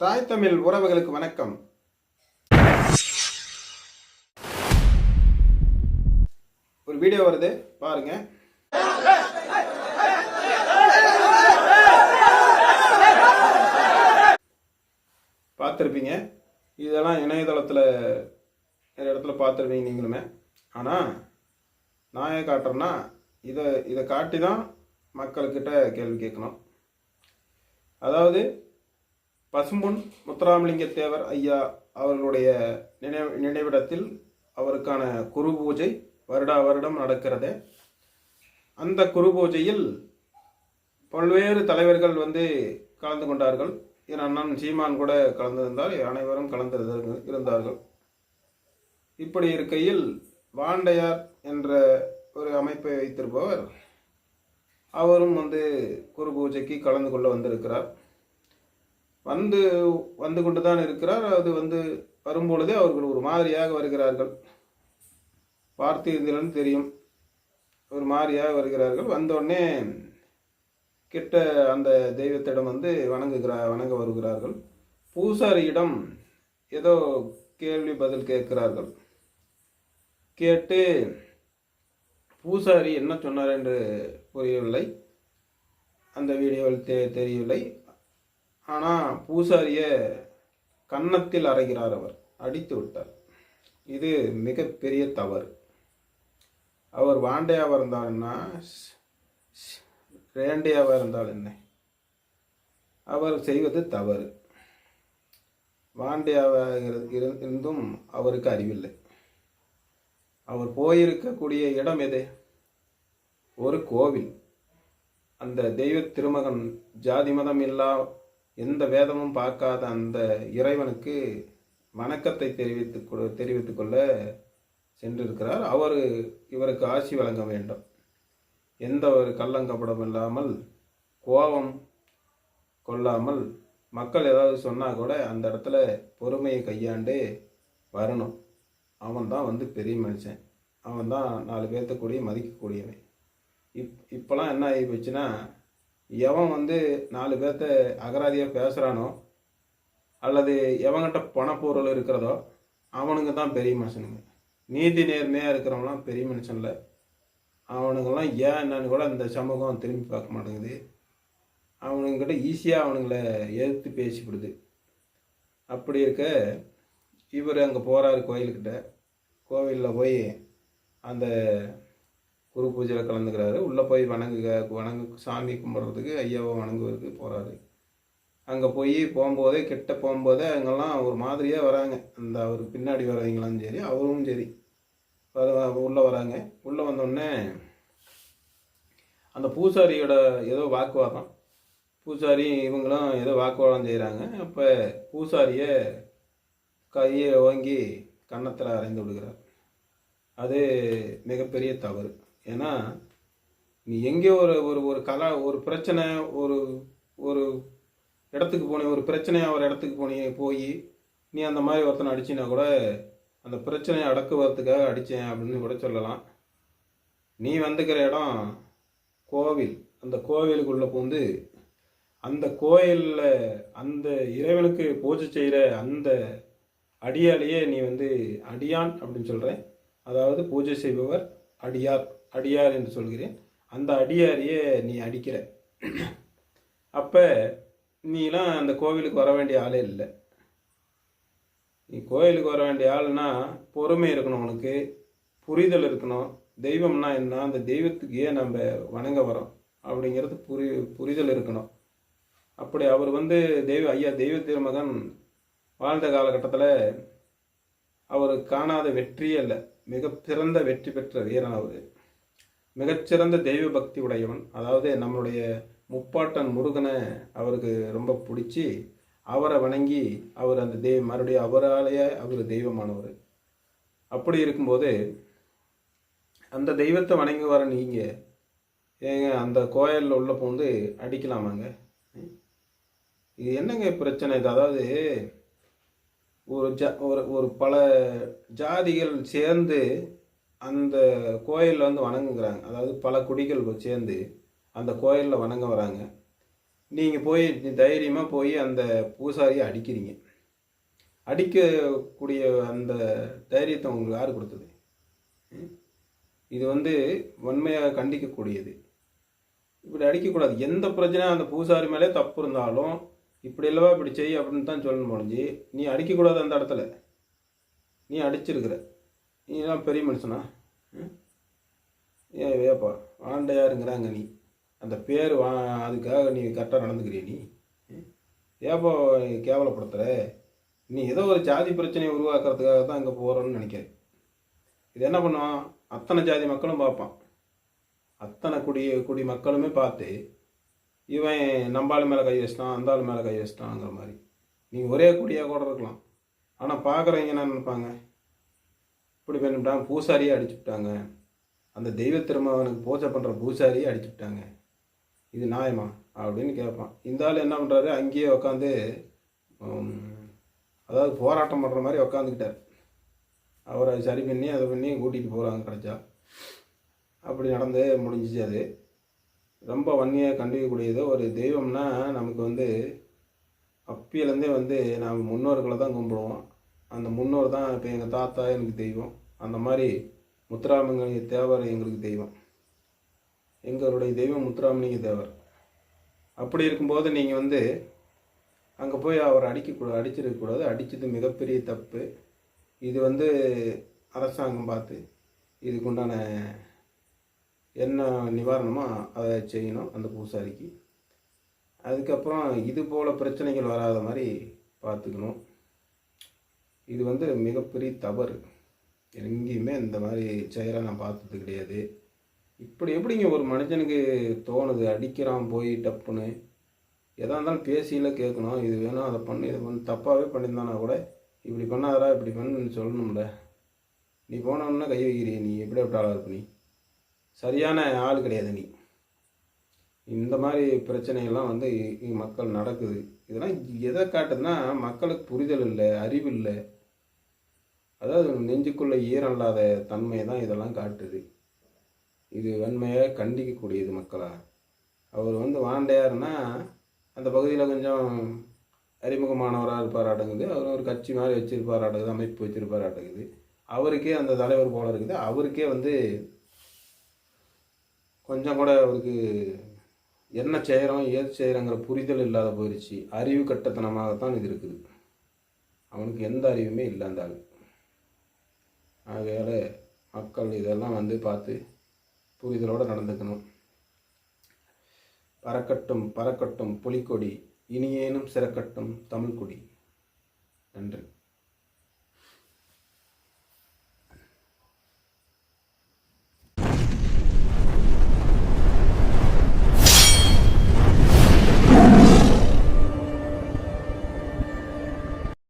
தாய் தமிழ் உறவுகளுக்கு வணக்கம். ஒரு வீடியோ வருது பாருங்க. பார்த்துருப்பீங்க. இதெல்லாம் இணையதளத்தில் நிறைய இடத்துல பார்த்துருப்பீங்க நீங்களுமே. ஆனால் நான் ஏன் காட்டுறேன்னா இதை இதை காட்டி தான் மக்கள்கிட்ட கேள்வி கேட்கணும். அதாவது பசும்பொன் முத்துராமலிங்க தேவர் ஐயா அவர்களுடைய நினைவு நினைவிடத்தில் அவருக்கான குரு பூஜை வருடா வருடம் நடக்கிறது. அந்த குரு பூஜையில் பல்வேறு தலைவர்கள் வந்து கலந்து கொண்டார்கள். என் அண்ணன் சீமான் கூட கலந்திருந்தார். அனைவரும் கலந்து இருந்தார்கள். இப்படி இருக்கையில் வாண்டையார் என்ற ஒரு அமைப்பை வைத்திருப்பவர் அவரும் வந்து குரு பூஜைக்கு கலந்து கொள்ள வந்திருக்கிறார். வந்து வந்து கொண்டு தான் இருக்கிறார். அது வந்து வரும்பொழுதே அவர்கள் ஒரு மாதிரியாக வருகிறார்கள். பார்த்தீர்கள்னு தெரியும். ஒரு மாதிரியாக வருகிறார்கள். வந்தோடனே கிட்ட அந்த தெய்வத்திடம் வந்து வணங்குகிறா வணங்க வருகிறார்கள். பூசாரியிடம் ஏதோ கேள்வி பதில் கேட்கிறார்கள். கேட்டு பூசாரி என்ன சொன்னார்? என்று புரியவில்லை. அந்த வீடியோவில் தெ தெரியவில்லை. ஆனால் பூசாரியை கன்னத்தில் அறைகிறார் அவர். அடித்து விட்டார். இது மிகப்பெரிய தவறு. அவர் வாண்டையாவாக இருந்தாருன்னா ரேண்டையாவாக இருந்தால் என்ன? அவர் செய்வது தவறு. வாண்டையாவாக இருந்தும் அவருக்கு அறிவில்லை. அவர் போயிருக்கக்கூடிய இடம் எது? ஒரு கோவில். அந்த தெய்வ திருமகன் ஜாதி மதம் இல்லா எந்த வேதமும் பார்க்காத அந்த இறைவனுக்கு வணக்கத்தை தெரிவித்து கொ- கொள்ள சென்றிருக்கிறார். அவர் இவருக்கு ஆசி வழங்க வேண்டும். எந்த ஒரு கள்ளங்கப்படம் இல்லாமல் கோபம் கொள்ளாமல் மக்கள் ஏதாவது சொன்னால் கூட அந்த இடத்துல பொறுமையை கையாண்டு வரணும். அவன் தான் வந்து பெரிய மனுஷன். அவன் தான் நாலு பேர்த்தக்கூடிய மதிக்கக்கூடியவன். இப் இப்போலாம் என்ன ஆகி போச்சுன்னா எவன் வந்து நாலு பேர்த்த அகராதியாக பேசுகிறானோ அல்லது எவங்கிட்ட பணப்பொருள் இருக்கிறதோ அவனுங்க தான் பெரிய மனுஷனுங்க. நீதி நேர்மையாக இருக்கிறவங்களாம் பெரிய மனுஷன் இல்லை. அவனுங்கெல்லாம் ஏன் என்னன்னு கூட இந்த சமூகம் திரும்பி பார்க்க மாட்டேங்குது. அவனுங்கிட்ட ஈஸியாக அவனுங்கள எதிர்த்து பேசிவிடுது. அப்படி இருக்க இவர் அங்கே போகிறாரு கோயிலுக்கிட்ட. கோவிலில் போய் அந்த குரு பூஜையில் கலந்துக்கிறாரு. உள்ளே போய் வணங்குக வணங்கு சாமி கும்பிட்றதுக்கு ஐயாவை வணங்குவதுக்கு போகிறாரு அங்கே போய் போகும்போதே கிட்ட போகும்போதே அவங்கெல்லாம் ஒரு மாதிரியே வராங்க. அந்த அவர் பின்னாடி வரவங்களாம் சரி அவரும் சரி. வர- உள்ளே வராங்க. உள்ளே வந்தோடனே அந்த பூசாரியோட ஏதோ வாக்குவாதம். பூசாரி இவங்களும் ஏதோ வாக்குவாதம் செய்கிறாங்க அப்போ பூசாரியை கையை ஓங்கி கன்னத்தில் அரைந்து விடுகிறார். அது மிகப்பெரிய தவறு. ஏன்னா நீ எங்கேயோ ஒரு ஒரு ஒரு கலா ஒரு பிரச்சனை ஒரு ஒரு இடத்துக்கு போனே ஒரு பிரச்சனையாக ஒரு இடத்துக்கு போனே போய் நீ அந்த மாதிரி ஒருத்தனை அடிச்சினா கூட அந்த பிரச்சனையை அடக்குவதுக்காக அடித்தேன் அப்படின்னு கூட சொல்லலாம். நீ வந்துக்கிற இடம் கோவில். அந்த கோவிலுக்குள்ளே பூந்து அந்த கோயிலில் அந்த இறைவனுக்கு பூஜை செய்கிற அந்த அடியாலேயே நீ வந்து அடியான் அப்படின்னு சொல்கிறேன் அதாவது பூஜை செய்பவர் அடியார். அடியார் என்று சொல்கிறேன். அந்த அடியாரையே நீ அடிக்கிற. அப்போ நீலாம் அந்த கோவிலுக்கு வர வேண்டிய ஆளே இல்லை. நீ கோயிலுக்கு வர வேண்டிய ஆள்னா பொறுமை இருக்கணும் உனக்கு புரிதல் இருக்கணும். தெய்வம்னா என்ன? அந்த தெய்வத்துக்கு ஏன் நம்ம வணங்க வரோம்? அப்படிங்கிறது புரி புரிதல் இருக்கணும். அப்படி அவர் வந்து தெய்வ ஐயா தெய்வ திருமகன் வாழ்ந்த காலகட்டத்தில் அவர் காணாத வெற்றியே இல்லை. மிக சிறந்த வெற்றி பெற்ற வீரன் அவர். மிகச்சிறந்த தெய்வ பக்தி உடையவன் அதாவது நம்மளுடைய முப்பாட்டன் முருகனை அவருக்கு ரொம்ப பிடிச்சி அவரை வணங்கி அவர் அந்த தெய்வ மறுபடியும் அவராலேயே அவர் தெய்வமானவர். அப்படி இருக்கும்போது அந்த தெய்வத்தை வணங்கி வர நீங்கள் ஏங்க அந்த கோயிலில் உள்ள பூந்து அடிக்கலாமாங்க? இது என்னங்க பிரச்சனை இது? அதாவது ஒரு ஜா ஒரு ஒரு பல ஜாதிகள் சேர்ந்து அந்த கோயிலில் வந்து வணங்குங்கிறாங்க அதாவது பல குடிகள் சேர்ந்து அந்த கோயிலில் வணங்க வராங்க. நீங்கள் போய் தைரியமாக போய் அந்த பூசாரியை அடிக்கிறீங்க. அடிக்கக்கூடிய அந்த தைரியத்தை உங்களுக்கு யார் கொடுத்தது? ம்? இது வந்து வன்மையாக கண்டிக்கக்கூடியது. இப்படி அடிக்கக்கூடாது. எந்த பிரச்சனையும் அந்த பூசாரி மேலே தப்பு இருந்தாலும் இப்படி இல்லவா இப்படி செய் அப்படின்னு தான் சொல்லணும் முடிஞ்சு நீ அடிக்கக்கூடாது அந்த இடத்துல. நீ அடிச்சிருக்கிற. நீதான் பெரிய மனுஷனா? ம்? ஏன் வேப்பா ஆண்டையாருங்கிறாங்க நீ. அந்த பேர் வா அதுக்காக நீ கரெக்டாக நடந்துக்கிறிய நீ. ம்? ஏப்பா நீ கேவலப்படுத்துகிற நீ ஏதோ ஒரு ஜாதி பிரச்சனையை உருவாக்குறதுக்காக தான் அங்கே போகிறோன்னு நினைக்கிறேன் இது என்ன பண்ணுவான்? அத்தனை ஜாதி மக்களும் பார்ப்பான். அத்தனை குடி குடி மக்களுமே பார்த்து இவன் நம்பாள் மேலே கை வச்சிட்டான் அந்தாள் மேலே கை வச்சிட்டாங்கிற மாதிரி. நீங்கள் ஒரே குடியாக கூட இருக்கலாம். ஆனால் பார்க்குறவங்க என்ன நினைப்பாங்க? இப்படி பண்ணிவிட்டாங்க பூசாரியே அடிச்சு விட்டாங்க. அந்த தெய்வ பூஜை பண்ணுற பூசாரியே அடிச்சு விட்டாங்க. இது நியாயமா? அப்படின்னு கேட்பான் இந்த ஆள் என்ன பண்ணுறாரு அங்கேயே உட்காந்து அதாவது போராட்டம் பண்ணுற மாதிரி உக்காந்துக்கிட்டார். அவரை சரி பண்ணி அதை பண்ணி கூட்டிகிட்டு போகிறாங்க கிடைச்சா அப்படி நடந்து முடிஞ்சிச்சு அது. ரொம்ப வன்னியாக கண்டிக்கக்கூடியது ஒரு தெய்வம்னா நமக்கு வந்து அப்பியிலேருந்தே வந்து நாம் முன்னோர்களை தான் கும்பிடுவோம். அந்த முன்னோர் தான் இப்போ எங்கள் தாத்தா எனக்கு தெய்வம். அந்த மாதிரி முத்துராமலிங்க தேவர் எங்களுக்கு தெய்வம். எங்களுடைய தெய்வம் முத்துராமலிங்க தேவர். அப்படி இருக்கும்போது நீங்கள் வந்து அங்கே போய் அவர் அடிக்கக்கூடாது அடிச்சிருக்கக்கூடாது அடித்தது மிகப்பெரிய தப்பு. இது வந்து அரசாங்கம் பார்த்து இதுக்குண்டான என்ன நிவாரணமோ அதை செய்யணும் அந்த பூசாரிக்கு. அதுக்கப்புறம் இது போல் பிரச்சனைகள் வராத மாதிரி பார்த்துக்கணும். இது வந்து மிகப்பெரிய தவறு. எங்கேயுமே இந்த மாதிரி செயலை நான் பார்த்தது கிடையாது. இப்படி எப்படிங்க ஒரு மனுஷனுக்கு தோணுது? அடிக்கிறான் போய் டப்புன்னு. எதாக இருந்தாலும் பேசியில் கேட்கணும். இது வேணும் அதை பண்ணு இதை பண்ணு தப்பாகவே பண்ணியிருந்தானா கூட இப்படி பண்ணாதடா இப்படி பண்ணுன்னு சொல்லணும்ல. நீ போனோன்னா கை வைக்கிறிய நீ. எப்படி எப்படி ஆளாக இருப்ப நீ? சரியான ஆள் கிடையாது நீ. இந்த மாதிரி பிரச்சனைகள்லாம் வந்து மக்கள் நடக்குது. இதெல்லாம் எதை காட்டுதுன்னா மக்களுக்கு புரிதல் இல்லை அறிவு இல்லை. அதாவது நெஞ்சுக்குள்ளே ஈரம் இல்லாத தன்மை தான் இதெல்லாம் காட்டுது. இது வன்மையாக கண்டிக்கக்கூடியது மக்களா. அவர் வந்து வாண்டையாருன்னா அந்த பகுதியில் கொஞ்சம் அறிமுகமானவராக இருப்பார் அடங்குது அவர் ஒரு கட்சி மாதிரி வச்சிருப்பார் அடங்குது அமைப்பு வச்சிருப்பாராட்டகுது அவருக்கே அந்த தலைவர் போல இருக்குது. அவருக்கே வந்து கொஞ்சம் கூட அவருக்கு என்ன செய்கிறோம் ஏது செய்கிறோங்கிற புரிதல் இல்லாத போயிடுச்சு அறிவு கட்டத்தனமாகத்தான் இது இருக்குது. அவனுக்கு எந்த அறிவுமே இல்லை அந்த ஆள். ஆகையால் மக்கள் இதெல்லாம் வந்து பார்த்து புரிதலோடு நடந்துக்கணும். பறக்கட்டும் பறக்கட்டும் புலிக்கொடி இனியேனும் சிறக்கட்டும் தமிழ்கொடி நன்றி.